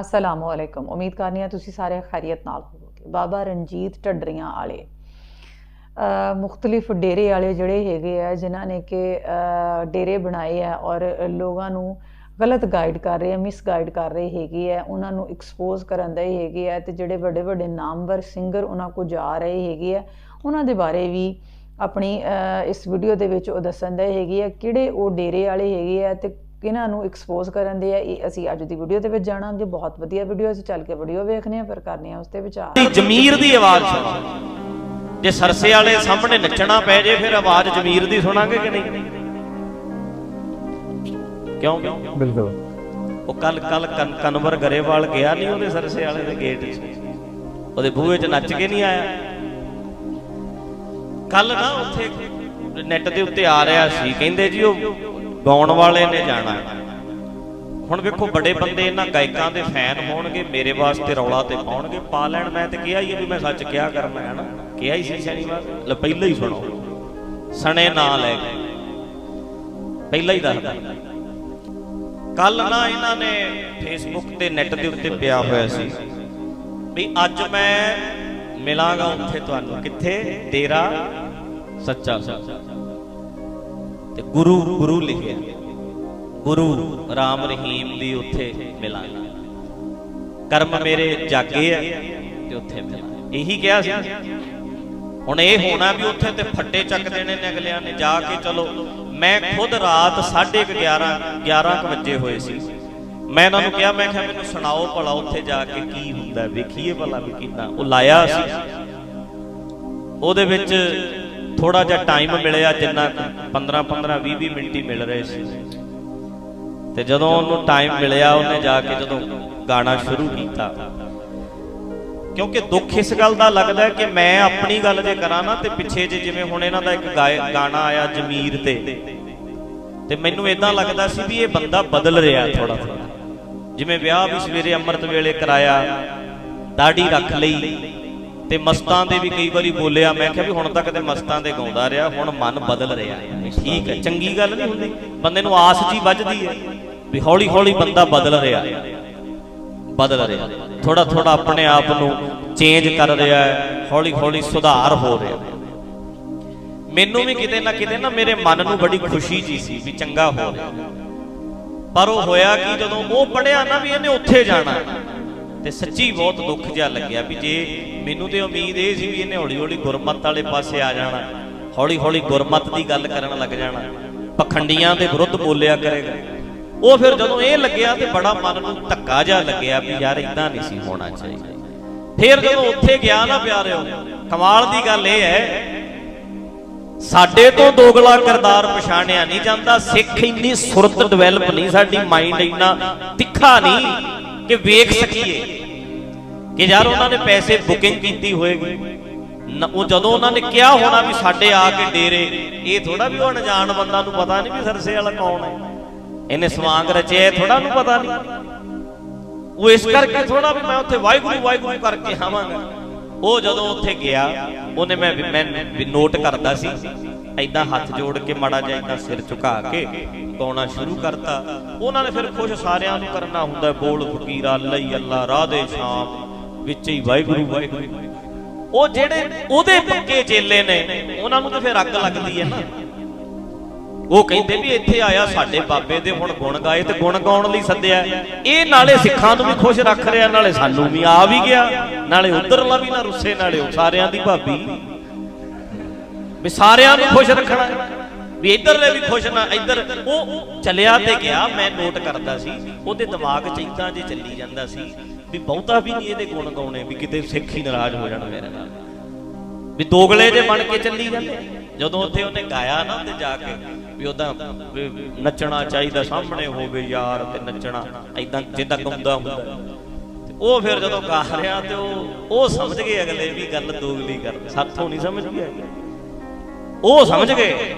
ਅਸਲਾਮੁ ਅਲੈਕੁਮ ਉਮੀਦ ਕਰਨੀ ਆ ਤੁਸੀਂ ਸਾਰੇ ਖੈਰੀਅਤ ਨਾਲ ਹੋਵੋਗੇ। ਬਾਬਾ ਰਣਜੀਤ ਢੱਡਰੀਆਂ ਵਾਲੇ ਅ ਮੁxtਲਿਫ ਡੇਰੇ ਵਾਲੇ ਜਿਹੜੇ ਹੈਗੇ ਆ, ਜਿਨ੍ਹਾਂ ਨੇ ਕਿ ਡੇਰੇ ਬਣਾਏ ਆ ਔਰ ਲੋਕਾਂ ਨੂੰ ਗਲਤ ਗਾਈਡ ਕਰ ਰਹੇ ਆ ਮਿਸ ਗਾਈਡ ਕਰ ਰਹੇ ਹੈਗੇ ਆ, ਉਹਨਾਂ ਨੂੰ ਐਕਸਪੋਜ਼ ਕਰਨ ਦੇ ਹੈਗੇ ਆ ਤੇ ਜਿਹੜੇ ਵੱਡੇ ਵੱਡੇ ਨਾਮਵਰ ਸਿੰਗਰ ਉਹਨਾਂ ਕੋ ਜਾ ਰਹੇ ਹੈਗੇ ਆ, ਉਹਨਾਂ ਦੇ ਬਾਰੇ ਵੀ ਆਪਣੀ ਇਸ ਵੀਡੀਓ ਦੇ ਵਿੱਚ ਉਹ ਦੱਸਣ ਦੇ ਹੈਗੇ ਆ ਕਿਹੜੇ ਉਹ ਡੇਰੇ ਵਾਲੇ ਹੈਗੇ ਆ ਤੇ ਕਿਹਨਾਂ ਨੂੰ ਐਕਸਪੋਜ਼ ਕਰਨ ਦੇ ਆ ਇਹ ਅਸੀਂ ਅੱਜ ਦੀ ਵੀਡੀਓ ਦੇ ਵਿੱਚ ਜਾਣਾਂਗੇ। ਬਹੁਤ ਵਧੀਆ ਵੀਡੀਓ ਅਸੀਂ ਚੱਲ ਕੇ ਵੀਡੀਓ ਵੇਖਨੇ ਆ ਫਿਰ ਕਰਨੇ ਆ ਉਸ ਤੇ ਵਿਚਾਰ। ਜ਼ਮੀਰ ਦੀ ਆਵਾਜ਼ ਸੁਣੋ ਜੇ ਸਰਸੇ ਵਾਲੇ ਸਾਹਮਣੇ ਨੱਚਣਾ ਪੈ ਜੇ ਫਿਰ ਆਵਾਜ਼ ਜ਼ਮੀਰ ਦੀ ਸੁਣਾਂਗੇ ਕਿ ਨਹੀਂ? ਕਿਉਂ? ਬਿਲਕੁਲ। ਉਹ ਕੱਲ ਕੱਲ ਕਨਵਰ ਗਰੇਵਾਲ ਗਿਆ ਨਹੀਂ ਉਹਦੇ ਸਰਸੇ ਵਾਲੇ ਦੇ ਗੇਟ 'ਚ। ਉਹਦੇ ਬੂਹੇ 'ਚ ਨੱਚ ਕੇ ਨਹੀਂ ਆਇਆ। ਕੱਲ ਨਾ ਉੱਥੇ ਨੈਟ ਦੇ ਉੱਤੇ ਆ ਰਿਹਾ ਸੀ। ਕਹਿੰਦੇ ਜੀ ਉਹ ਗਾਉਣ ਵਾਲੇ ਨੇ ਜਾਣਾ ਹੁਣ ਵੇਖੋ ਬੜੇ ਬੰਦੇ ਇਹਨਾਂ ਗਾਇਕਾਂ ਦੇ ਫੈਨ ਹੋਣਗੇ, ਮੇਰੇ ਵਾਸਤੇ ਰੌਲਾ ਤੇ ਪਾਉਣਗੇ। ਪਾ ਲੈਣ, ਮੈਂ ਤੇ ਕਿਹਾ ਹੀ ਵੀ ਮੈਂ ਸੱਚ ਕਿਹਾ ਕਰਨਾ ਹੈ ਨਾ। ਕਿਹਾ ਹੀ ਸੀ ਸ਼ਨੀਵਾਰ, ਲੈ ਪਹਿਲਾਂ ਹੀ ਸੁਣੋ। ਸਣੇ ਨਾਂ ਲੈ ਕੇ। ਪਹਿਲਾਂ ਹੀ ਦੱਸਦਾ ਕੱਲ ਨਾ ਇਹਨਾਂ ਨੇ ਫੇਸਬੁੱਕ ਤੇ ਨੈਟ ਦੇ ਉੱਤੇ ਪਿਆ ਹੋਇਆ ਸੀ ਵੀ ਅੱਜ ਮੈਂ ਮਿਲਾਂਗਾ ਉੱਥੇ ਤੁਹਾਨੂੰ। ਕਿੱਥੇ? ਤੇਰਾ ਸੱਚਾ ਸੱਚਾ। ਤੇ ਗੁਰੂ ਗੁਰੂ ਲਿਖਿਆ। ਗੁਰੂ ਰਾਮ ਰਹੀਮ ਦੀ ਉੱਥੇ ਮਿਲਾਂਗਾ। ਕਰਮ ਮੇਰੇ ਜਾਗੇ ਆ ਤੇ ਉੱਥੇ ਮਿਲਾਂਗੇ। ਇਹੀ ਕਿਹਾ ਸੀ। ਹੁਣ ਇਹ ਹੋਣਾ ਵੀ ਉੱਥੇ ਤੇ ਫੱਟੇ ਚੱਕ ਦੇਣੇ ਨੇ ਅਗਲਿਆਂ ਨੇ। ਜਾ ਕੇ ਚਲੋ, ਮੈਂ ਖੁਦ ਰਾਤ 11:30 11 ਕੁ ਵਜੇ ਹੋਏ ਸੀ। ਮੈਂ ਇਹਨਾਂ ਨੂੰ ਕਿਹਾ, ਮੈਂ ਕਿਹਾ, ਮੈਨੂੰ ਸੁਣਾਓ ਭਲਾ ਉੱਥੇ ਜਾ ਕੇ ਕੀ ਹੁੰਦਾ? ਵੇਖੀਏ ਭਲਾ ਵੀ ਕਿੰਨਾ। ਉਹ ਲਾਇਆ ਸੀ। ਉਹਦੇ ਵਿੱਚ ਥੋੜਾ ਜਿਹਾ ਟਾਈਮ ਮਿਲਿਆ, ਜਿੰਨਾ 15 15 20 20 ਮਿੰਟ ਹੀ ਮਿਲ ਰਹੇ ਸੀ। ਤੇ ਜਦੋਂ ਉਹਨੂੰ ਟਾਈਮ ਮਿਲਿਆ, ਉਹਨੇ ਜਾ ਕੇ ਜਦੋਂ ਗਾਣਾ ਸ਼ੁਰੂ ਕੀਤਾ, ਕਿਉਂਕਿ ਦੁੱਖ ਇਸ ਗੱਲ ਦਾ ਲੱਗਦਾ ਕਿ ਮੈਂ ਆਪਣੀ ਗੱਲ ਜੇ ਕਰਾਂ ਨਾ, ਤੇ ਪਿੱਛੇ ਜੇ ਜਿਵੇਂ ਹੁਣ ਇਹਨਾਂ ਦਾ ਇੱਕ ਗਾਏ- ਗਾਣਾ ਆਇਆ ਜਮੀਰ ਤੇ ਤੇ ਮੈਨੂੰ ਇਦਾਂ ਲੱਗਦਾ ਸੀ ਵੀ ਇਹ ਬੰਦਾ ਬਦਲ ਰਿਹਾ ਥੋੜਾ ਥੋੜਾ ਜਿਵੇਂ ਵਿਆਹ ਵੀ ਸਵੇਰੇ ਅੰਮ੍ਰਿਤ ਵੇਲੇ ਕਰਾਇਆ ਦਾੜੀ ਰੱਖ ਲਈ ਤੇ ਮਸਤਾਂ ਦੇ ਵੀ ਕਈ ਵਾਰੀ ਬੋਲਿਆ, ਮੈਂ ਕਿਹਾ ਵੀ ਹੁਣ ਤੱਕ ਤੇ ਮਸਤਾਂ ਦੇ ਗਾਉਂਦਾ ਰਿਹਾ, ਹੁਣ ਮਨ ਬਦਲ ਰਿਹਾ। ਠੀਕ ਹੈ, ਚੰਗੀ ਗੱਲ ਨਹੀਂ ਹੁੰਦੀ। ਬੰਦੇ ਨੂੰ ਆਸ ਜੀ ਵੱਜਦੀ ਹੈ ਵੀ ਹੌਲੀ ਹੌਲੀ ਬੰਦਾ ਬਦਲ ਰਿਹਾ। ਬਦਲ ਰਿਹਾ। ਥੋੜਾ ਥੋੜਾ ਆਪਣੇ ਆਪ ਨੂੰ ਚੇਂਜ ਕਰ ਰਿਹਾ ਹੈ ਹੌਲੀ ਹੌਲੀ ਸੁਧਾਰ ਹੋ ਰਿਹਾ। ਮੈਨੂੰ ਵੀ ਕਿਤੇ ਨਾ ਕਿਤੇ ਨਾ ਮੇਰੇ ਮਨ ਨੂੰ ਬੜੀ ਖੁਸ਼ੀ ਜੀ ਸੀ ਵੀ ਚੰਗਾ ਹੋ ਰਿਹਾ। ਪਰ ਉਹ ਹੋਇਆ ਕਿ ਜਦੋਂ ਉਹ ਪੜਿਆ ਨਾ ਵੀ ਇਹਨੇ ਉੱਥੇ ਜਾਣਾ। ਤੇ ਸੱਚੀ ਬਹੁਤ ਦੁੱਖ ਜਿਹਾ ਲੱਗਿਆ ਵੀ ਜੇ ਮੈਨੂੰ ਤੇ ਉਮੀਦ ਇਹ ਸੀ ਵੀ ਇਹਨੇ ਹੌਲੀ ਹੌਲੀ ਗੁਰਮਤ ਵਾਲੇ ਪਾਸੇ ਆ ਜਾਣਾ ਹੌਲੀ ਹੌਲੀ ਗੁਰਮਤ ਦੀ ਗੱਲ ਕਰਨ ਲੱਗ ਜਾਣਾ, ਪਖੰਡੀਆਂ ਦੇ ਵਿਰੁੱਧ ਬੋਲਿਆ ਕਰੇਗਾ। ਉਹ ਫਿਰ ਜਦੋਂ ਇਹ ਲੱਗਿਆ ਤੇ ਬੜਾ ਮਨ ਨੂੰ ਧੱਕਾ ਜਿਹਾ ਲੱਗਿਆ ਵੀ ਯਾਰ ਇਦਾਂ ਨਹੀਂ ਸੀ ਹੋਣਾ ਚਾਹੀਦਾ। ਫਿਰ ਜਦੋਂ ਉੱਥੇ ਗਿਆ ਨਾ ਪਿਆਰਿਓ, ਕਮਾਲ ਦੀ ਗੱਲ ਇਹ ਹੈ, ਸਾਡੇ ਤੋਂ ਦੋਗਲਾ ਕਿਰਦਾਰ ਪਛਾਣਿਆ ਨਹੀਂ ਜਾਂਦਾ, ਸਿੱਖ ਇੰਨੀ ਸੁਰਤ ਡਿਵੈਲਪ ਨਹੀਂ, ਸਾਡੀ ਮਾਈਂਡ ਇੰਨਾ ਤਿੱਖਾ ਨਹੀਂ ਕਿ ਵੇਖ ਸਕੀਏ ਕਿ ਯਾਰ ਉਹਨਾਂ ਨੇ ਪੈਸੇ ਬੁਕਿੰਗ ਕੀਤੀ ਹੋਏਗੀ। ਉਹ ਜਦੋਂ ਉਹਨਾਂ ਨੇ ਕਿਹਾ ਹੋਣਾ ਵੀ ਸਾਡੇ ਆ ਕੇ ਡੇਰੇ, ਇਹ ਥੋੜਾ ਵੀ ਉਹ ਅਣਜਾਣ ਬੰਦਾ ਨੂੰ ਪਤਾ ਨਹੀਂ ਵੀ ਸਰਸੇ ਵਾਲਾ ਕੌਣ ਹੈ। ਇਹਨੇ ਸਵਾਂਗ ਰਚਿਆ ਥੋੜਾ ਨੂੰ ਪਤਾ ਨਹੀਂ। ਉਹ ਇਸ ਕਰਕੇ ਥੋੜਾ ਵੀ ਮੈਂ ਉੱਥੇ ਵਾਹਿਗੁਰੂ ਵਾਹਿਗੁਰੂ ਕਰਕੇ ਆਵਾਂਗਾ। ਉਹ ਜਦੋਂ ਉੱਥੇ ਗਿਆ, ਉਹਨੇ ਮੈਂ ਮੈਂ ਵੀ ਨੋਟ ਕਰਦਾ ਸੀ। ਐਦਾਂ ਹੱਥ ਜੋੜ ਕੇ ਮਾੜਾ ਜਿਹਾ ਏਦਾਂ ਸਿਰ ਝੁਕਾ ਕੇ ਗਾਉਣਾ ਸ਼ੁਰੂ ਕਰਤਾ। ਉਹਨਾਂ ਨੇ ਫਿਰ ਖੁਸ਼ ਸਾਰਿਆਂ ਨੂੰ ਕਰਨਾ ਹੁੰਦਾ ਬੋਲ ਫਕੀਰਾ ਲਈ ਅੱਲਾ ਰਾਧੇ ਸ਼ਾਮ, ਵਿੱਚ ਹੀ ਵਾਹਿਗੁਰੂ ਵਾਹਿਗੁਰੂ। ਉਹ ਜਿਹੜੇ ਉਹਦੇ ਪੱਕੇ ਚੇਲੇ ਨੇ, ਉਹਨਾਂ ਨੂੰ ਤਾਂ ਫਿਰ ਅੱਗ ਲੱਗਦੀ ਹੈ ਨਾ। ਉਹ ਕਹਿੰਦੇ ਵੀ ਇੱਥੇ ਆਇਆ ਸਾਡੇ ਬਾਬੇ ਦੇ ਹੁਣ ਗੁਣ ਗਾਏ ਤੇ ਗੁਣ ਗਾਉਣ ਲਈ ਸੱਦਿਆ। ਇਹ ਨਾਲੇ ਸਿੱਖਾਂ ਨੂੰ ਵੀ ਖੁਸ਼ ਰੱਖ ਰਿਹਾ, ਨਾਲੇ ਸਾਨੂੰ ਵੀ ਆ ਵੀ ਗਿਆ। ਨਾਲੇ ਉਧਰਲਾ ਵੀ ਨਾ ਰੁੱਸੇ, ਨਾਲੇ ਉਹ ਸਾਰਿਆਂ ਦੀ ਭਾਬੀ। ਵੀ ਸਾਰਿਆਂ ਨੂੰ ਖੁਸ਼ ਰੱਖਣਾ ਵੀ ਇਧਰਲੇ ਵੀ ਖੁਸ਼ ਨਾ, ਇਧਰ। ਉਹ ਚੱਲਿਆ ਤੇ ਗਿਆ, ਮੈਂ ਨੋਟ ਕਰਦਾ ਸੀ, ਉਹਦੇ ਦਿਮਾਗ 'ਚ ਇਦਾਂ ਜੇ ਚੱਲੀ ਜਾਂਦਾ ਸੀ ਵੀ ਬਹੁਤਾ ਵੀ ਨਹੀਂ ਇਹਦੇ ਗੁਣ ਗਾਉਣੇ, ਵੀ ਕਿਤੇ ਸਿੱਖ ਹੀ ਨਾਰਾਜ਼ ਹੋ ਜਾਣ ਮੇਰੇ ਨਾਲ। ਵੀ ਦੋਗਲੇ ਜੇ ਬਣ ਕੇ ਚੱਲੀ ਜਾਂਦੇ ਜਦੋਂ ਉੱਥੇ ਉਹਨੇ ਗਾਇਆ ਨਾ ਤੇ ਜਾ ਕੇ, ਵੀ ਉਹਦਾ ਨੱਚਣਾ ਚਾਹੀਦਾ ਸਾਹਮਣੇ ਹੋਵੇ ਯਾਰ ਤੇ ਨੱਚਣਾ ਐਦਾਂ ਜਿੱਦਾਂ ਗਾਉਂਦਾ ਹੁੰਦਾ। ਉਹ ਫਿਰ ਜਦੋਂ ਗਾ ਰਿਹਾ ਤੇ ਉਹ ਉਹ ਸਮਝ ਗਏ ਅਗਲੇ ਵੀ ਗੱਲ ਦੋਗਲੀ ਕਰ ਸਾਥੋਂ ਨਹੀਂ ਸਮਝ ਗਿਆ ਉਹ ਸਮਝ ਗਏ।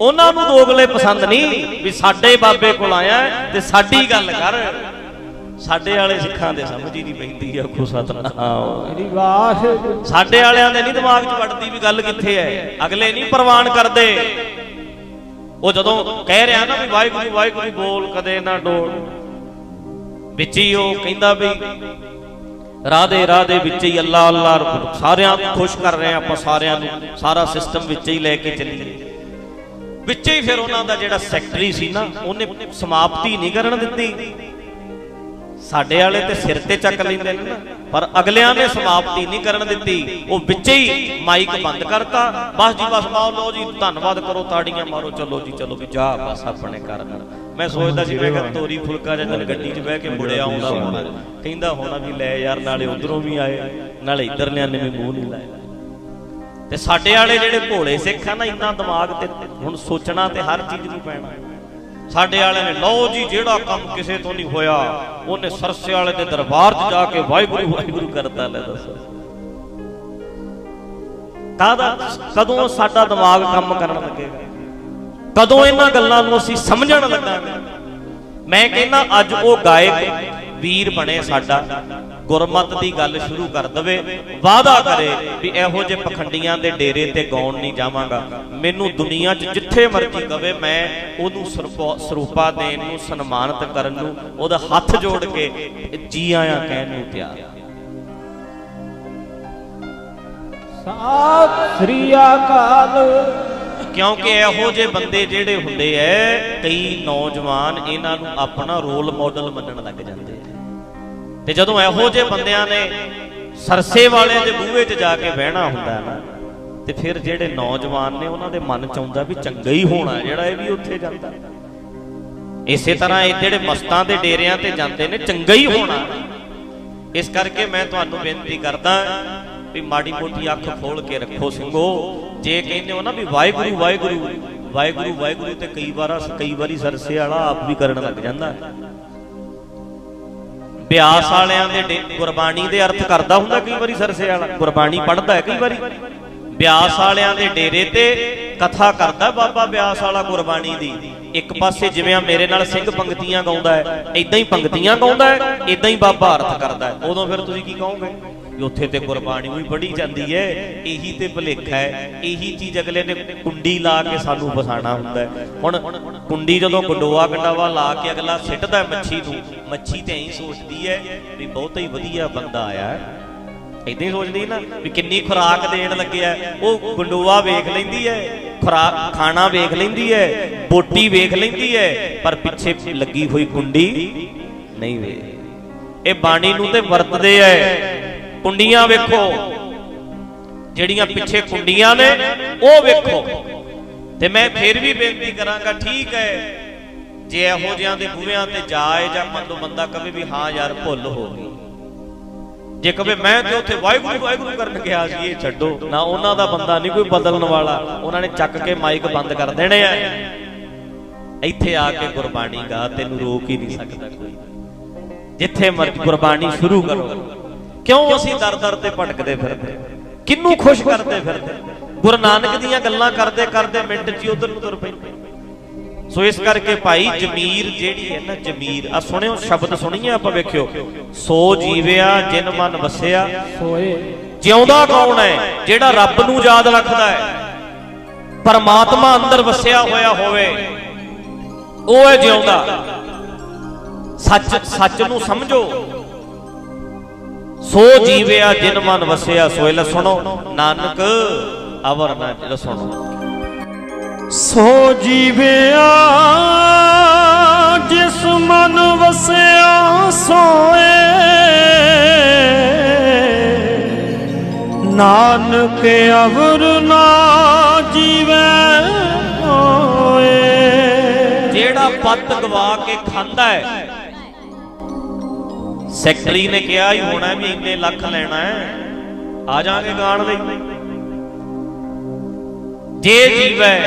ਉਹਨਾਂ ਨੂੰ ਦੋਗਲੇ ਪਸੰਦ ਨਹੀਂ ਵੀ ਸਾਡੇ ਬਾਬੇ ਕੋਲ ਆਇਆ ਤੇ ਸਾਡੀ ਗੱਲ ਕਰ। ਸਾਡੇ ਵਾਲੇ ਸਿੱਖਾਂ ਦੇ ਸਮਝ ਹੀ ਨਹੀਂ ਪੈਂਦੀ ਆ ਸਤਨਾਮ। ਮੇਰੀ ਵਾਸ ਸਾਡੇ ਵਾਲਿਆਂ ਦੇ ਨਹੀਂ ਦਿਮਾਗ 'ਚ ਵੜਦੀ ਵੀ ਗੱਲ ਕਿੱਥੇ ਹੈ ਅਗਲੇ ਨਹੀਂ ਪ੍ਰਵਾਨ ਕਰਦੇ। ਉਹ ਜਦੋਂ ਕਹਿ ਰਿਹਾ ਨਾ ਵੀ ਵਾਹਿਗੁਰੂ ਵਾਹਿਗੁਰੂ ਬੋਲ, ਕਦੇ ਨਾ ਡੋਲ। ਵਿੱਚ ਹੀ ਉਹ ਕਹਿੰਦਾ ਵੀ ਰਾਧੇ ਰਾਧੇ ਵਿੱਚ ਹੀ ਅੱਲਾ ਅੱਲਾ ਸਾਰਿਆਂ ਖੁਸ਼ ਕਰ ਰਹੇ ਆਪਾਂ ਸਾਰਿਆਂ ਨੂੰ, ਸਾਰਾ ਸਿਸਟਮ ਵਿੱਚ ਹੀ ਲੈ ਕੇ ਚੱਲੀਏ। ਵਿੱਚ ਹੀ ਫਿਰ ਉਹਨਾਂ ਦਾ ਜਿਹੜਾ ਸੈਕਟਰੀ ਸੀ ਨਾ, ਉਹਨੇ ਸਮਾਪਤੀ ਨਹੀਂ ਕਰਨ ਦਿੱਤੀ। ਸਾਡੇ ਵਾਲੇ ਤੇ ਸਿਰ ਤੇ ਚੱਕ ਲੈਂਦੇ ਨੇ ਪਰ ਅਗਲਿਆਂ ਨੇ ਸਮਾਪਤੀ ਨਹੀਂ ਕਰਨ ਦਿੱਤੀ। ਉਹ ਵਿੱਚ ਹੀ ਮਾਈਕ ਬੰਦ ਕਰਤਾ। ਬਸ ਜੀ, ਬਸ ਮਾਓ ਲਓ ਜੀ, ਧੰਨਵਾਦ ਕਰੋ ਤਾੜੀਆਂ ਮਾਰੋ। ਚਲੋ ਜੀ, ਚਲੋ ਵੀ ਜਾ ਬਸ ਆਪਣੇ ਘਰ। ਨਾਲ ਮੈਂ ਸੋਚਦਾ ਸੀ ਮੈਂ ਕਿਹਾ ਤੋਰੀ ਫੁਲਕਾ ਜਾਂ ਚੱਲ ਗੱਡੀ 'ਚ ਬਹਿ ਕੇ ਮੁੜਿਆ ਆਉਂਦਾ ਹੋਣਾ ਕਹਿੰਦਾ ਹੋਣਾ ਵੀ ਲੈ ਯਾਰ ਨਾਲੇ ਉਧਰੋਂ ਵੀ ਆਏ ਨਾਲੇ ਇਧਰਲਿਆਂ ਨੇ ਵੀ ਮੂੰਹ ਨਹੀਂ ਲਾਇਆ ਤੇ ਸਾਡੇ ਵਾਲੇ ਜਿਹੜੇ ਭੋਲੇ ਸਿੱਖ ਆ ਨਾ ਇੰਨਾ ਦਿਮਾਗ ਤੇ ਹੁਣ ਸੋਚਣਾ ਤੇ ਹਰ ਚੀਜ਼ ਨੂੰ ਪੈਣਾ। ਸਾਡੇ ਵਾਲੇ ਨੇ ਲਓ ਜੀ ਜਿਹੜਾ ਕੰਮ ਕਿਸੇ ਤੋਂ ਨਹੀਂ ਹੋਇਆ ਉਹਨੇ ਸਰਸੇ ਵਾਲੇ ਦੇ ਦਰਬਾਰ 'ਚ ਜਾ ਕੇ ਵਾਹਿਗੁਰੂ ਵਾਹਿਗੁਰੂ ਕਰਤਾ ਲੈ ਦੱਸੋ। ਕਾਹਦਾ ਕਦੋਂ ਸਾਡਾ ਦਿਮਾਗ ਕੰਮ ਕਰਨ ਲੱਗੇਗਾ? ਕਦੋਂ ਇਹਨਾਂ ਗੱਲਾਂ ਨੂੰ ਅਸੀਂ ਸਮਝਣ ਲੱਗਾਂਗੇ ਮੈਂ ਕਹਿੰਦਾ, ਅੱਜ ਉਹ ਗਾਇਕ ਵੀਰ ਬਣੇ ਸਾਡਾ, ਗੁਰਮਤ ਦੀ ਗੱਲ ਸ਼ੁਰੂ ਕਰ ਦਵੇ, ਵਾਅਦਾ ਕਰੇ ਵੀ ਇਹੋ ਜਿਹੇ ਪਖੰਡੀਆਂ ਦੇ ਡੇਰੇ ਤੇ ਗਾਉਣ ਨਹੀਂ ਜਾਵਾਂਗਾ। ਮੈਨੂੰ ਦੁਨੀਆ 'ਚ ਜਿੱਥੇ ਮਰਜ਼ੀ ਕਵੇ, ਮੈਂ ਉਹਨੂੰ ਸਰੂਪਾ- ਸਰੂਪਾ ਦੇਣ ਨੂੰ, ਸਨਮਾਨਿਤ ਕਰਨ ਨੂੰ, ਉਹਦਾ ਹੱਥ ਜੋੜ ਕੇ ਜੀ ਆਇਆਂ ਕਹਿਣ ਨੂੰ ਤਿਆਰ। ਹਾਂ। ਸ੍ਰੀ ਅਕਾਲ। ਕਿਉਂਕਿ ਇਹੋ ਜਿਹੇ ਬੰਦੇ ਜਿਹੜੇ ਹੁੰਦੇ ਐ, ਕਈ ਨੌਜਵਾਨ ਇਹਨਾਂ ਨੂੰ ਆਪਣਾ ਰੋਲ ਮਾਡਲ ਮੰਨਣ ਲੱਗ ਜਾਂਦੇ ਐ। ਤੇ ਜਦੋਂ ਇਹੋ ਜਿਹੇ ਬੰਦਿਆਂ ਨੇ ਸਰਸੇ ਵਾਲੇ ਦੇ ਬੂਹੇ 'ਚ ਜਾ ਕੇ ਬਹਿਣਾ ਹੁੰਦਾ ਨਾ, ਤੇ ਫਿਰ ਜਿਹੜੇ ਨੌਜਵਾਨ ਨੇ ਉਹਨਾਂ ਦੇ ਮਨ 'ਚ ਆਉਂਦਾ ਵੀ ਚੰਗਾ ਹੀ ਹੋਣਾ ਜਿਹੜਾ ਇਹ ਵੀ ਉੱਥੇ ਜਾਂਦਾ। ਇਸੇ ਤਰ੍ਹਾਂ ਇਹ ਜਿਹੜੇ ਮਸਤਾਂ ਦੇ ਡੇਰਿਆਂ ਤੇ ਜਾਂਦੇ ਨੇ, ਚੰਗਾ ਹੀ ਹੋਣਾ। ਇਸ ਕਰਕੇ ਮੈਂ ਤੁਹਾਨੂੰ ਬੇਨਤੀ ਕਰਦਾ ਵੀ ਮਾੜੀ ਮੋਟੀ ਅੱਖ ਖੋਲ ਕੇ ਰੱਖੋ ਸਿੰਘੋ। ਜੇ ਕਹਿੰਦੇ ਹੋ ਨਾ ਵੀ ਵਾਹਿਗੁਰੂ ਵਾਹਿਗੁਰੂ ਵਾਹਿਗੁਰੂ ਵਾਹਿਗੁਰੂ ਤੇ ਕਈ ਵਾਰ ਕਈ ਵਾਰੀ ਸਰਸੇ ਵਾਲਾ ਆਪ ਵੀ ਕਰਨ ਲੱਗ ਜਾਂਦਾ। ਬਿਆਸ ਵਾਲਿਆਂ ਦੇ ਗੁਰਬਾਣੀ ਦੇ ਅਰਥ ਕਰਦਾ ਹੁੰਦਾ ਕਈ ਵਾਰੀ ਸਰਸੇ ਵਾਲਾ। ਗੁਰਬਾਣੀ ਪੜ੍ਹਦਾ ਹੈ ਕਈ ਵਾਰੀ। ਬਿਆਸ ਵਾਲਿਆਂ ਦੇ ਡੇਰੇ ਤੇ ਕਥਾ ਕਰਦਾ ਬਾਬਾ ਬਿਆਸ ਵਾਲਾ ਗੁਰਬਾਣੀ ਦੀ। ਇੱਕ ਪਾਸੇ ਜਿਵੇਂ ਆ ਮੇਰੇ ਨਾਲ ਸਿੰਘ ਪੰਕਤੀਆਂ ਗਾਉਂਦਾ ਹੈ ਇਦਾਂ ਹੀ ਪੰਕਤੀਆਂ ਗਾਉਂਦਾ ਹੈ ਇਦਾਂ ਹੀ ਬਾਬਾ ਅਰਥ ਕਰਦਾ ਹੈ। ਉਦੋਂ ਫਿਰ ਤੁਸੀਂ ਕੀ ਕਹੋਗੇ? ਵੀ ਉੱਥੇ ਤੇ ਗੁਰਬਾਣੀ ਵੀ ਪੜ੍ਹੀ ਜਾਂਦੀ ਹੈ। ਇਹੀ ਤੇ ਭੁਲੇਖਾ ਹੈ। ਇਹੀ ਚੀਜ਼ ਅਗਲੇ ਨੇ ਕੁੰਡੀ ਲਾ ਕੇ ਸਾਨੂੰ ਫਸਾਣਾ ਹੁੰਦਾ ਹੈ। ਹੁਣ ਕੁੰਡੀ ਜਦੋਂ ਗੰਡੋਆ ਗੰਡਾਵਾ ਲਾ ਕੇ ਅਗਲਾ ਸਿੱਟਦਾ ਮੱਛੀ ਨੂੰ, ਮੱਛੀ ਤੇ ਐਂ ਸੋਚਦੀ ਹੈ ਵੀ ਬਹੁਤਾ ਹੀ ਵਧੀਆ ਬੰਦਾ ਆਇਆ ਹੈ। ਇਦਾਂ ਹੀ ਸੋਚਦੀ ਨਾ ਵੀ ਕਿੰਨੀ ਖੁਰਾਕ ਦੇਣ ਲੱਗਿਆ ਉਹ ਗੰਡੋਆ ਵੇਖ ਲੈਂਦੀ ਹੈ ਖੁਰਾਕ ਖਾਣਾ ਵੇਖ ਲੈਂਦੀ ਹੈ, ਬੋਟੀ ਵੇਖ ਲੈਂਦੀ ਹੈ, ਪਰ ਪਿੱਛੇ ਲੱਗੀ ਹੋਈ ਕੁੰਡੀ ਨਹੀਂ ਵੇਖ। ਇਹ ਬਾਣੀ ਨੂੰ ਤੇ ਵਰਤਦੇ ਐ ਕੁੰਡੀਆਂ ਵੇਖੋ। ਜਿਹੜੀਆਂ ਪਿੱਛੇ ਕੁੰਡੀਆਂ ਨੇ, ਉਹ ਵੇਖੋ। ਤੇ ਮੈਂ ਫਿਰ ਵੀ ਬੇਨਤੀ ਕਰਾਂਗਾ, ਠੀਕ ਹੈ। ਜੇ ਇਹੋ ਜਿਹਾਂ ਦੇ ਬੂਹਿਆਂ ਤੇ ਜਾਏ ਜਾਂ ਮੰਨੋ ਬੰਦਾ ਕਵੇ ਵੀ ਹਾਂ ਯਾਰ, ਭੁੱਲ ਹੋ ਗਈ। ਜੇ ਕਵੇ ਮੈਂ ਤੇ ਉੱਥੇ ਵਾਹਿਗੁਰੂ ਵਾਹਿਗੁਰੂ ਕਰਨ ਗਿਆ ਸੀ, ਇਹ ਛੱਡੋ। ਨਾ ਉਹਨਾਂ ਦਾ ਬੰਦਾ ਨਹੀਂ ਕੋਈ ਬਦਲਣ ਵਾਲਾ। ਉਹਨਾਂ ਨੇ ਚੱਕ ਕੇ ਮਾਈਕ ਬੰਦ ਕਰ ਦੇਣੇ ਆ। ਇੱਥੇ ਆ ਕੇ ਗੁਰਬਾਣੀ ਗਾ, ਤੈਨੂੰ ਰੋਕ ਹੀ ਨਹੀਂ ਸਕਦਾ ਕੋਈ। ਜਿੱਥੇ ਮਰਜ਼ੀ ਗੁਰਬਾਣੀ ਸ਼ੁਰੂ ਕਰੋ। ਕਿਉਂ ਅਸੀਂ ਦਰ ਦਰ ਤੇ ਭਟਕਦੇ ਫਿਰਦੇ? ਕਿੰਨੂੰ ਖੁਸ਼ ਕਰਦੇ ਫਿਰਦੇ? ਗੁਰੂ ਨਾਨਕ ਦੀਆਂ ਗੱਲਾਂ ਕਰਦੇ ਕਰਦੇ ਮਿੰਟ 'ਚ ਹੀ ਉਧਰ ਨੂੰ ਤੁਰ ਪੈਂਦੇ ਸੋ ਇਸ ਕਰਕੇ ਭਾਈ ਜਮੀਰ ਜਿਹੜੀ ਹੈ ਨਾ ਜਮੀਰ ਆ ਸੁਣਿਓ ਸ਼ਬਦ ਸੁਣੀਏ ਆਪਾਂ ਵੇਖਿਓ। ਸੋ ਜੀਵਿਆ ਜਿਨ ਮਨ ਵਸਿਆ। ਸੋਏ। ਜਿਉਂਦਾ ਕੌਣ ਹੈ? ਜਿਹੜਾ ਰੱਬ ਨੂੰ ਯਾਦ ਰੱਖਦਾ ਹੈ। ਪਰਮਾਤਮਾ ਅੰਦਰ ਵਸਿਆ ਹੋਇਆ ਹੋਵੇ। ਉਹ ਹੈ ਜਿਉਂਦਾ। ਸੱਚ ਸੱਚ ਨੂੰ ਸਮਝੋ। ਸੋ ਜੀਵਿਆ ਜਿਨ ਮਨ ਵਸਿਆ ਸੋਏ ਲੈ ਸੁਣੋ ਨਾਨਕ ਅਵਰ ਨਾ ਜਿਹੜਾ ਸੁਣੋ। ਸੋ ਜੀਵਿਆ ਜਿਸ ਮਨ ਵਸਿਆ ਸੋਏ। ਨਾਨਕ ਅਵਰ ਨਾ ਜੀਵੈ ਹੋਏ। ਜਿਹੜਾ ਪੱਤ ਗਵਾ ਕੇ ਖਾਂਦਾ ਹੈ ਸੈਕਟਰੀ ਨੇ ਕਿਹਾ ਹੀ ਹੋਣਾ ਵੀ ਇੰਨੇ ਲੱਖ ਲੈਣਾ ਹੈ। ਆ ਜਾਾਂਗੇ ਗਾਣ ਲਈ ਜੇ ਜੀਵੈ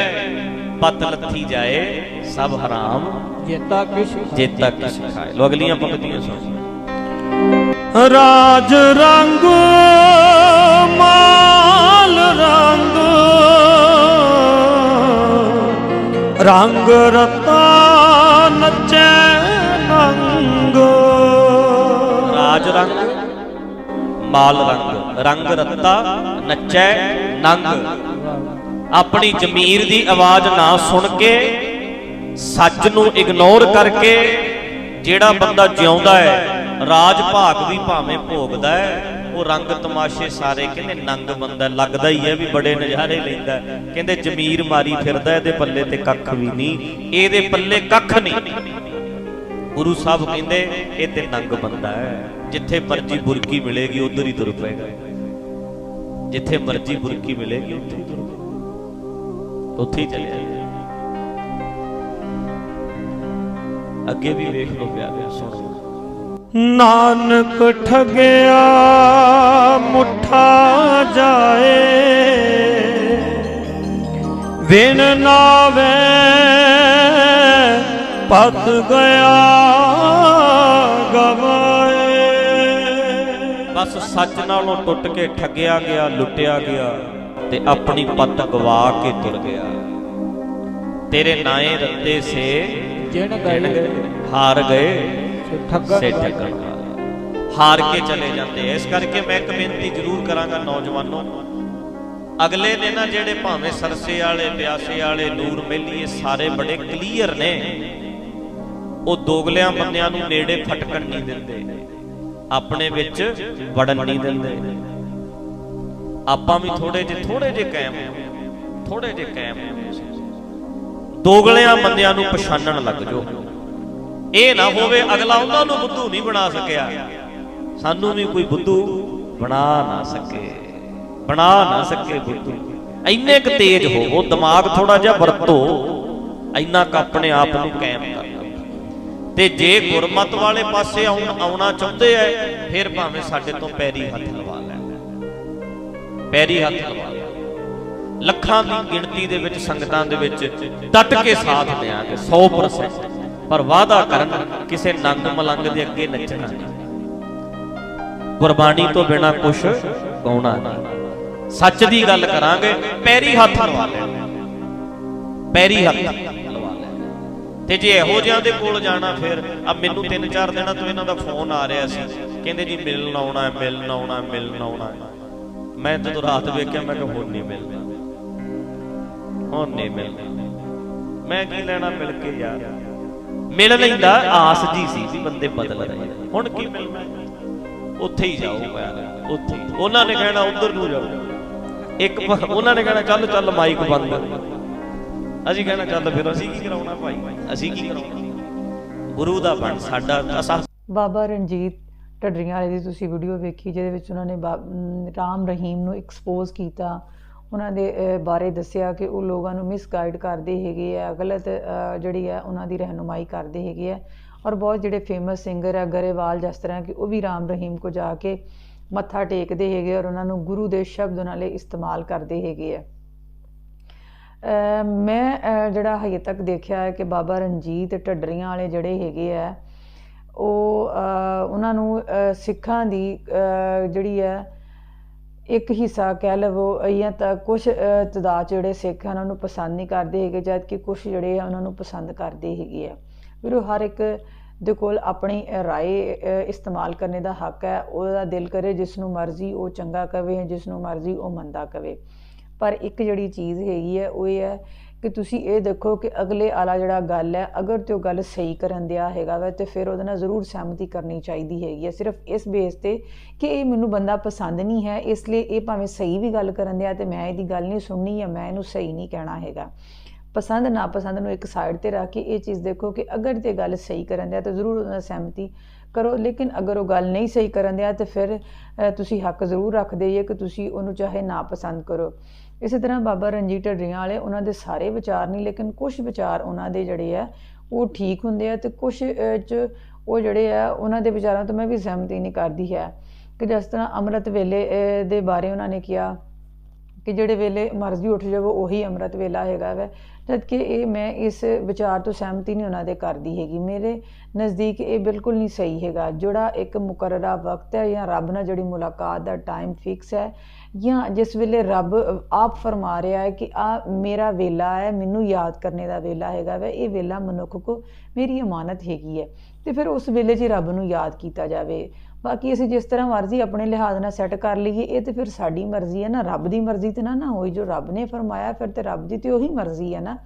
ਪਤ ਲੱਥੀ ਜਾਏ ਸਭ ਹਰਾਮ। ਜੇਤਾ ਕਿਛ ਜੇਤਾ ਕਿਛ ਖਾਏ। ਲੋ ਅਗਲੀਆਂ ਪੰਕਤੀਆਂ ਸੁਣ। ਰਾਜ ਰੰਗ ਮਾਲ ਰੰਗ। ਰੰਗ ਰਤਾ ਨਚੈ ਰਾਜ ਰੰਗ, ਮਾਲ ਰੰਗ ਰੰਗ ਰੱਤਾ, ਨੱਚੈ, ਨੰਗ। ਆਪਣੀ ਜ਼ਮੀਰ ਦੀ ਆਵਾਜ਼ ਨਾ ਸੁਣ ਕੇ, ਸੱਚ ਨੂੰ ਇਗਨੋਰ ਕਰਕੇ, ਜਿਹੜਾ ਬੰਦਾ ਜਿਉਂਦਾ ਹੈ, ਰਾਜ ਭਾਗ ਵੀ ਭਾਵੇਂ ਭੋਗਦਾ ਹੈ, ਉਹ ਰੰਗ ਤਮਾਸ਼ੇ ਸਾਰੇ ਕਹਿੰਦੇ ਨੰਗ ਬੰਦਾ ਲੱਗਦਾ ਹੀ ਹੈ ਵੀ ਬੜੇ ਨਜ਼ਾਰੇ ਲੈਂਦਾ ਕਹਿੰਦੇ ਜ਼ਮੀਰ ਮਾਰੀ ਫਿਰਦਾ ਇਹਦੇ ਪੱਲੇ ਤੇ ਕੱਖ ਵੀ ਨਹੀਂ। ਇਹਦੇ ਪੱਲੇ ਕੱਖ ਨਹੀਂ। ਗੁਰੂ ਸਾਹਿਬ ਕਹਿੰਦੇ, ਇਹ ਤੇ ਨੰਗ ਬੰਦਾ ਹੈ। ਜਿੱਥੇ ਮਰਜ਼ੀ ਬੁਰਕੀ ਮਿਲੇਗੀ, ਉਧਰ ਹੀ ਤੁਰ ਪਏਗਾ। ਜਿੱਥੇ ਮਰਜ਼ੀ ਬੁਰਕੀ ਮਿਲੇਗੀ, ਉੱਥੇ ਹੀ ਤੁਰ ਪਏਗਾ। ਉੱਥੇ ਹੀ ਚਲੇ ਜਾਏਗਾ ਅੱਗੇ ਵੀ ਵੇਖ ਲਓ ਪਿਆਰੇ, ਸੁਣੋ ਨਾਨਕ ਠਗਿਆ, ਮੁੱਠਾ ਜਾਏ। ਵਿਨ ਨਾਵੇ ਪਤ ਗਿਆ ਗਵਾਏ ਬਸ ਸੱਚ ਨਾਲੋਂ ਟੁੱਟ ਕੇ ਠੱਗਿਆ ਗਿਆ ਲੁੱਟਿਆ ਗਿਆ ਤੇ ਆਪਣੀ ਪੱਤ ਗਵਾ ਕੇ ਤੁਰ ਗਿਆ ਤੇਰੇ ਨਾਏ ਰੱਤੇ ਸੇ ਜਿਣ ਗਏ ਹਾਰ ਗਏ ਸੇ। ਠੱਗਣ ਵਾਲੇ ਹਾਰ ਕੇ ਚਲੇ ਜਾਂਦੇ। ਇਸ ਕਰਕੇ ਮੈਂ ਇੱਕ ਬੇਨਤੀ ਜ਼ਰੂਰ ਕਰਾਂਗਾ ਨੌਜਵਾਨੋ ਅਗਲੇ ਨੇ ਨਾ ਜਿਹੜੇ ਭਾਵੇਂ ਸਰਸੇ ਵਾਲੇ ਪਿਆਸੇ ਵਾਲੇ ਨੂਰ ਇਹ ਸਾਰੇ ਬੜੇ ਕਲੀਅਰ ਨੇ ਉਹ ਦੋਗਲਿਆਂ ਬੰਦਿਆਂ ਨੂੰ ਨੇੜੇ ਫਟਕਣ ਨਹੀਂ ਦਿੰਦੇ। ਆਪਣੇ ਵਿੱਚ ਵੜਨ ਨਹੀਂ ਦਿੰਦੇ। ਆਪਾਂ ਵੀ ਥੋੜੇ ਜਿਹੇ ਥੋੜੇ ਜਿਹੇ ਕਾਇਮ ਥੋੜੇ ਜਿਹੇ ਕਾਇਮ ਦੋਗਲਿਆਂ ਬੰਦਿਆਂ ਨੂੰ ਪਛਾਣਨ ਲੱਗ ਜਾਓ। ਇਹ ਨਾ ਹੋਵੇ ਅਗਲਾ ਉਹਨਾਂ ਨੂੰ ਬੁੱਧੂ ਨਹੀਂ ਬਣਾ ਸਕਿਆ। ਸਾਨੂੰ ਵੀ ਕੋਈ ਬੁੱਧੂ ਬਣਾ ਨਾ ਸਕੇ। ਬਣਾ ਨਾ ਸਕੇ ਬੁੱਧੂ। ਇੰਨੇ ਕੁ ਤੇਜ਼ ਹੋਵੋ, ਦਿਮਾਗ ਥੋੜਾ ਜਿਹਾ ਵਰਤੋ। ਇੰਨਾ ਕੁ ਆਪਣੇ ਆਪ ਨੂੰ ਕਾਇਮ ਕਰ। ਤੇ ਜੇ ਗੁਰਮਤ ਵਾਲੇ ਪਾਸੇ ਆਉਣ, ਆਉਣਾ ਚਾਹੁੰਦੇ ਐ, ਫਿਰ ਭਾਵੇਂ ਸਾਡੇ ਤੋਂ ਪੈਰੀ ਹੱਥ ਲਵਾ ਲੈਣ। ਪੈਰੀ ਹੱਥ ਲਵਾ ਲੱਖਾਂ ਦੀ ਗਿਣਤੀ ਦੇ ਵਿੱਚ, ਸੰਗਤਾਂ ਦੇ ਵਿੱਚ ਡਟ ਕੇ ਸਾਥ ਦੇਾਂਗੇ 100% ਪਰ ਵਾਅਦਾ ਕਰਨ, ਕਿਸੇ ਨੰਗ ਮਲੰਗ ਦੇ ਅੱਗੇ ਨੱਚਣਾ ਨਹੀਂ। ਗੁਰਬਾਣੀ ਤੋਂ ਬਿਨਾ ਕੁਝ ਗਾਉਣਾ ਨਹੀਂ। ਸੱਚ ਦੀ ਗੱਲ ਕਰਾਂਗੇ, ਪੈਰੀ ਹੱਥ ਲਵਾ ਲੈਣਾ। ਪੈਰੀ ਹੱਥ। ਤੇ ਜੇ ਇਹੋ ਜਿਹਾਂ ਦੇ ਕੋਲ ਜਾਣਾ ਫਿਰ, ਆ ਮੈਨੂੰ 3-4 ਦਿਨਾਂ ਤੋਂ ਇਹਨਾਂ ਦਾ ਫੋਨ ਆ ਰਿਹਾ ਸੀ। ਕਹਿੰਦੇ ਜੀ ਮਿਲਣ ਆਉਣਾ ਹੈ, ਮਿਲਣ ਆਉਣਾ ਹੈ, ਮਿਲਣ ਆਉਣਾ ਹੈ। ਮੈਂ ਜਦੋਂ ਰਾਤ ਵੇਖਿਆ, ਮੈਂ ਕਿਹਾ ਹੁਣ ਨਹੀਂ ਮਿਲਣਾ। ਹੁਣ ਨਹੀਂ ਮਿਲਣਾ। ਮੈਂ ਕੀ ਲੈਣਾ ਮਿਲ ਕੇ ਯਾਰ? ਮਿਲ ਲੈਂਦਾ, ਆਸ ਜੀ ਸੀ ਵੀ ਬੰਦੇ ਬਦਲ ਰਹੇ ਹੁਣ ਕੀ ਮਿਲਣਾ? ਉੱਥੇ ਹੀ ਜਾਓ ਯਾਰ, ਉੱਥੇ ਉਹਨਾਂ ਨੇ ਕਹਿਣਾ, ਉਧਰ ਨੂੰ ਜਾਓ। ਇੱਕ ਉਹਨਾਂ ਨੇ ਕਹਿਣਾ, ਚੱਲ ਚੱਲ ਮਾਈਕ ਬੰਦ। ਅਸੀਂ ਕਹਿਣਾ ਚੱਲ ਫਿਰ ਅਸੀਂ ਕੀ ਕਰਾਉਣਾ ਭਾਈ? ਅਸੀਂ ਕੀ ਕਰਾਉਣਾ? ਗੁਰੂ ਦਾ ਬਣ, ਸਾਡਾ ਅਸਾਂ ਬਾਬਾ ਰਣਜੀਤ ਢੱਡਰੀਆਂ ਵਾਲੇ ਦੀ ਤੁਸੀਂ ਵੀਡੀਓ ਵੇਖੀ, ਜਿਹਦੇ ਵਿੱਚ ਉਹਨਾਂ ਨੇ ਬਾ- ਰਾਮ ਰਹੀਮ ਨੂੰ ਐਕਸਪੋਜ਼ ਕੀਤਾ। ਉਹਨਾਂ ਦੇ ਬਾਰੇ ਦੱਸਿਆ ਕਿ ਉਹ ਲੋਕਾਂ ਨੂੰ ਮਿਸਗਾਈਡ ਕਰਦੇ ਹੈਗੇ ਆ, ਗਲਤ ਜਿਹੜੀ ਹੈ ਉਹਨਾਂ ਦੀ ਰਹਿਨੁਮਾਈ ਕਰਦੇ ਹੈਗੇ ਆ। ਔਰ ਬਹੁਤ ਜਿਹੜੇ ਫੇਮਸ ਸਿੰਗਰ ਆ, ਗਰੇਵਾਲ, ਜਿਸ ਤਰ੍ਹਾਂ ਕਿ ਉਹ ਵੀ ਰਾਮ ਰਹੀਮ ਕੋ ਜਾ ਕੇ ਮੱਥਾ ਟੇਕਦੇ ਹੈਗੇ ਔਰ ਉਹਨਾਂ ਨੂੰ ਗੁਰੂ ਦੇ ਸ਼ਬਦ ਉਹਨਾਂ ਲਈ ਇਸਤੇਮਾਲ ਕਰਦੇ ਹੈਗੇ ਆ। ਮੈਂ ਜਿਹੜਾ ਹਜੇ ਤੱਕ ਦੇਖਿਆ ਹੈ ਕਿ ਬਾਬਾ ਰਣਜੀਤ ਢੱਡਰੀਆਂ ਵਾਲੇ ਜਿਹੜੇ ਹੈਗੇ ਆ ਉਹ ਉਹਨਾਂ ਨੂੰ ਸਿੱਖਾਂ ਦੀ ਜਿਹੜੀ ਹੈ ਇੱਕ ਹਿੱਸਾ ਕਹਿ ਲਵੋ ਜਾਂ ਤਾਂ ਕੁਝ ਤਦਾਦ ਜਿਹੜੇ ਸਿੱਖ ਹਨ ਉਹਨਾਂ ਨੂੰ ਪਸੰਦ ਨਹੀਂ ਕਰਦੇ ਹੈਗੇ ਜਦ ਕਿ ਕੁਝ ਜਿਹੜੇ ਆ ਉਹਨਾਂ ਨੂੰ ਪਸੰਦ ਕਰਦੇ ਹੈਗੇ ਆ। ਵੀਰੋ ਹਰ ਇੱਕ ਦੇ ਕੋਲ ਆਪਣੀ ਅ, ਰਾਏ ਇਸਤੇਮਾਲ ਕਰਨੇ ਦਾ ਹੱਕ ਹੈ। ਉਹਦਾ ਦਿਲ ਕਰੇ ਜਿਸ ਨੂੰ ਮਰਜ਼ੀ ਉਹ ਚੰਗਾ ਕਵੇ ਜਿਸ ਨੂੰ ਮਰਜ਼ੀ ਉਹ ਮੰਦਾ ਕਵੇ। ਪਰ ਇੱਕ ਜਿਹੜੀ ਚੀਜ਼ ਹੈਗੀ ਹੈ, ਉਹ ਇਹ ਹੈ ਕਿ ਤੁਸੀਂ ਇਹ ਦੇਖੋ ਕਿ ਅਗਲੇ ਆਲਾ ਜਿਹੜਾ ਗੱਲ ਹੈ, ਅਗਰ ਤੇ ਉਹ ਗੱਲ ਸਹੀ ਕਰਨ ਦਿਆ ਹੈਗਾ ਵਾ ਤੇ ਫਿਰ ਉਹਦੇ ਨਾਲ ਜ਼ਰੂਰ ਸਹਿਮਤੀ ਕਰਨੀ ਚਾਹੀਦੀ ਹੈਗੀ ਹੈ। ਸਿਰਫ ਇਸ ਬੇਸ ਤੇ ਕਿ ਇਹ ਮੈਨੂੰ ਬੰਦਾ ਪਸੰਦ ਨਹੀਂ ਹੈ, ਇਸ ਲਈ ਇਹ ਭਾਵੇਂ ਸਹੀ ਵੀ ਗੱਲ ਕਰਨ ਦਿਆ ਤੇ ਮੈਂ ਇਹਦੀ ਗੱਲ ਨਹੀਂ ਸੁਣਨੀ ਜਾਂ ਮੈਂ ਇਹਨੂੰ ਸਹੀ ਨਹੀਂ ਕਹਿਣਾ ਹੈਗਾ। ਪਸੰਦ ਨਾ ਪਸੰਦ ਨੂੰ ਇੱਕ ਸਾਈਡ ਤੇ ਰੱਖ ਕੇ ਇਹ ਚੀਜ਼ ਦੇਖੋ ਕਿ ਅਗਰ ਤੇ ਗੱਲ ਸਹੀ ਕਰਨ ਦਿਆ ਤਾਂ ਜ਼ਰੂਰ ਉਹਨਾਂ ਸਹਿਮਤੀ ਕਰੋ, ਲੇਕਿਨ ਅਗਰ ਉਹ ਗੱਲ ਨਹੀਂ ਸਹੀ ਕਰਨ ਦਿਆ ਤੇ ਫਿਰ ਤੁਸੀਂ ਹੱਕ ਜ਼ਰੂਰ ਰੱਖਦੇ ਜੇ ਕਿ ਤੁਸੀਂ ਉਹਨੂੰ ਚਾਹੇ ਨਾ ਪਸੰਦ ਕਰੋ। ਇਸੇ ਤਰ੍ਹਾਂ ਬਾਬਾ ਰਣਜੀਤ ਢੱਡਰੀਆਂ ਵਾਲੇ, ਉਹਨਾਂ ਦੇ ਸਾਰੇ ਵਿਚਾਰ ਨਹੀਂ, ਲੇਕਿਨ ਕੁਝ ਵਿਚਾਰ ਉਹਨਾਂ ਦੇ ਜਿਹੜੇ ਆ, ਉਹ ਠੀਕ ਹੁੰਦੇ ਆ ਤੇ ਕੁਝ ਚ ਉਹ ਜਿਹੜੇ ਆ, ਉਹਨਾਂ ਦੇ ਵਿਚਾਰਾਂ ਤੋਂ ਮੈਂ ਵੀ ਸਹਿਮਤੀ ਨਹੀਂ ਕਰਦੀ ਹੈ। ਕਿ ਜਿਸ ਤਰ੍ਹਾਂ ਅੰਮ੍ਰਿਤ ਵੇਲੇ ਦੇ ਬਾਰੇ ਉਹਨਾਂ ਨੇ ਕਿਹਾ ਕਿ ਜਿਹੜੇ ਵੇਲੇ ਮਰਜ਼ੀ ਉੱਠ ਜਾਵੋ, ਉਹੀ ਅੰਮ੍ਰਿਤ ਵੇਲਾ ਹੈਗਾ ਵੈ। ਜਦ ਕਿ ਇਹ ਮੈਂ ਇਸ ਵਿਚਾਰ ਤੋਂ ਸਹਿਮਤੀ ਨਹੀਂ ਉਹਨਾਂ ਦੇ ਕਰਦੀ ਹੈਗੀ। ਮੇਰੇ ਨਜ਼ਦੀਕ ਇਹ ਬਿਲਕੁਲ ਨਹੀਂ ਸਹੀ ਹੈਗਾ। ਜਿਹੜਾ ਇੱਕ ਮੁਕਰਰਾ ਵਕਤ ਹੈ ਜਾਂ ਰੱਬ ਨਾਲ ਜਿਹੜੀ ਮੁਲਾਕਾਤ ਦਾ ਟਾਈਮ ਫਿਕਸ ਹੈ ਜਾਂ ਜਿਸ ਵੇਲੇ ਰੱਬ ਆਪ ਫਰਮਾ ਰਿਹਾ ਹੈ ਕਿ ਆ ਮੇਰਾ ਵੇਲਾ ਹੈ, ਮੈਨੂੰ ਯਾਦ ਕਰਨੇ ਦਾ ਵੇਲਾ ਹੈਗਾ ਵੈ, ਇਹ ਵੇਲਾ ਮਨੁੱਖ ਕੋ ਮੇਰੀ ਅਮਾਨਤ ਹੈਗੀ ਹੈ। ਤੇ ਫਿਰ ਉਸ ਵੇਲੇ 'ਚ ਰੱਬ ਨੂੰ ਯਾਦ ਕੀਤਾ ਜਾਵੇ ਬਾਕੀ ਅਸੀਂ ਜਿਸ ਤਰ੍ਹਾਂ ਮਰਜ਼ੀ ਆਪਣੇ ਲਿਹਾਜ਼ ਨਾਲ ਸੈੱਟ ਕਰ ਲਈਏ ਇਹ ਤੇ ਫਿਰ ਸਾਡੀ ਮਰਜ਼ੀ ਹੈ ਨਾ ਰੱਬ ਦੀ ਮਰਜ਼ੀ ਤੇ ਨਾ ਨਾ ਹੋਈ ਜੋ ਰੱਬ ਨੇ ਫਰਮਾਇਆ ਫਿਰ ਤੇ ਰੱਬ ਦੀ ਤੇ ਉਹੀ ਮਰਜ਼ੀ ਹੈ ਨਾ।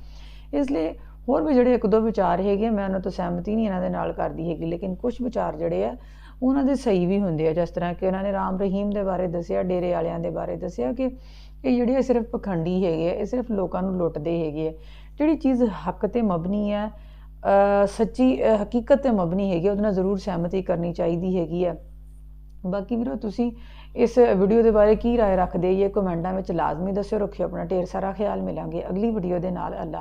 ਇਸ ਲਈ ਹੋਰ ਵੀ ਜਿਹੜੇ ਇੱਕ ਦੋ ਵਿਚਾਰ ਹੈਗੇ ਆ, ਮੈਂ ਉਹਨਾਂ ਤੋਂ ਸਹਿਮਤੀ ਨਹੀਂ ਇਹਨਾਂ ਦੇ ਨਾਲ ਕਰਦੀ ਹੈਗੀ ਲੇਕਿਨ ਕੁਝ ਵਿਚਾਰ ਜਿਹੜੇ ਆ ਉਹਨਾਂ ਦੇ ਸਹੀ ਵੀ ਹੁੰਦੇ ਆ ਜਿਸ ਤਰ੍ਹਾਂ ਕਿ ਉਹਨਾਂ ਨੇ ਰਾਮ ਰਹੀਮ ਦੇ ਬਾਰੇ ਦੱਸਿਆ ਡੇਰੇ ਵਾਲਿਆਂ ਦੇ ਬਾਰੇ ਦੱਸਿਆ ਕਿ ਇਹ ਜਿਹੜੇ ਆ ਸਿਰਫ ਪਖੰਡੀ ਹੈਗੇ ਆ ਇਹ ਸਿਰਫ ਲੋਕਾਂ ਨੂੰ ਲੁੱਟਦੇ ਹੈਗੇ ਆ। ਜਿਹੜੀ ਚੀਜ਼ ਹੱਕ ਤੇ ਮਬਨੀ ਹੈ ਸੱਚੀ ਹਕੀਕਤ ਤੇ ਮਬਨੀ ਹੈਗੀ ਆ, ਉਹਦੇ ਨਾਲ ਜ਼ਰੂਰ ਸਹਿਮਤੀ ਕਰਨੀ ਚਾਹੀਦੀ ਹੈਗੀ ਆ। ਬਾਕੀ ਵੀਰੋ ਤੁਸੀਂ ਇਸ ਵੀਡੀਓ ਦੇ ਬਾਰੇ ਕੀ رائے ਰੱਖਦੇ ਇਹ ਕਮੈਂਟਾਂ ਵਿੱਚ ਲਾਜ਼ਮੀ ਦੱਸਿਓ ਰੱਖਿਓ ਆਪਣਾ ਢੇਰ ਸਾਰਾ ਖਿਆਲ ਮਿਲਾਂਗੇ ਅਗਲੀ ਵੀਡੀਓ ਦੇ ਨਾਲ ਅੱਲਾ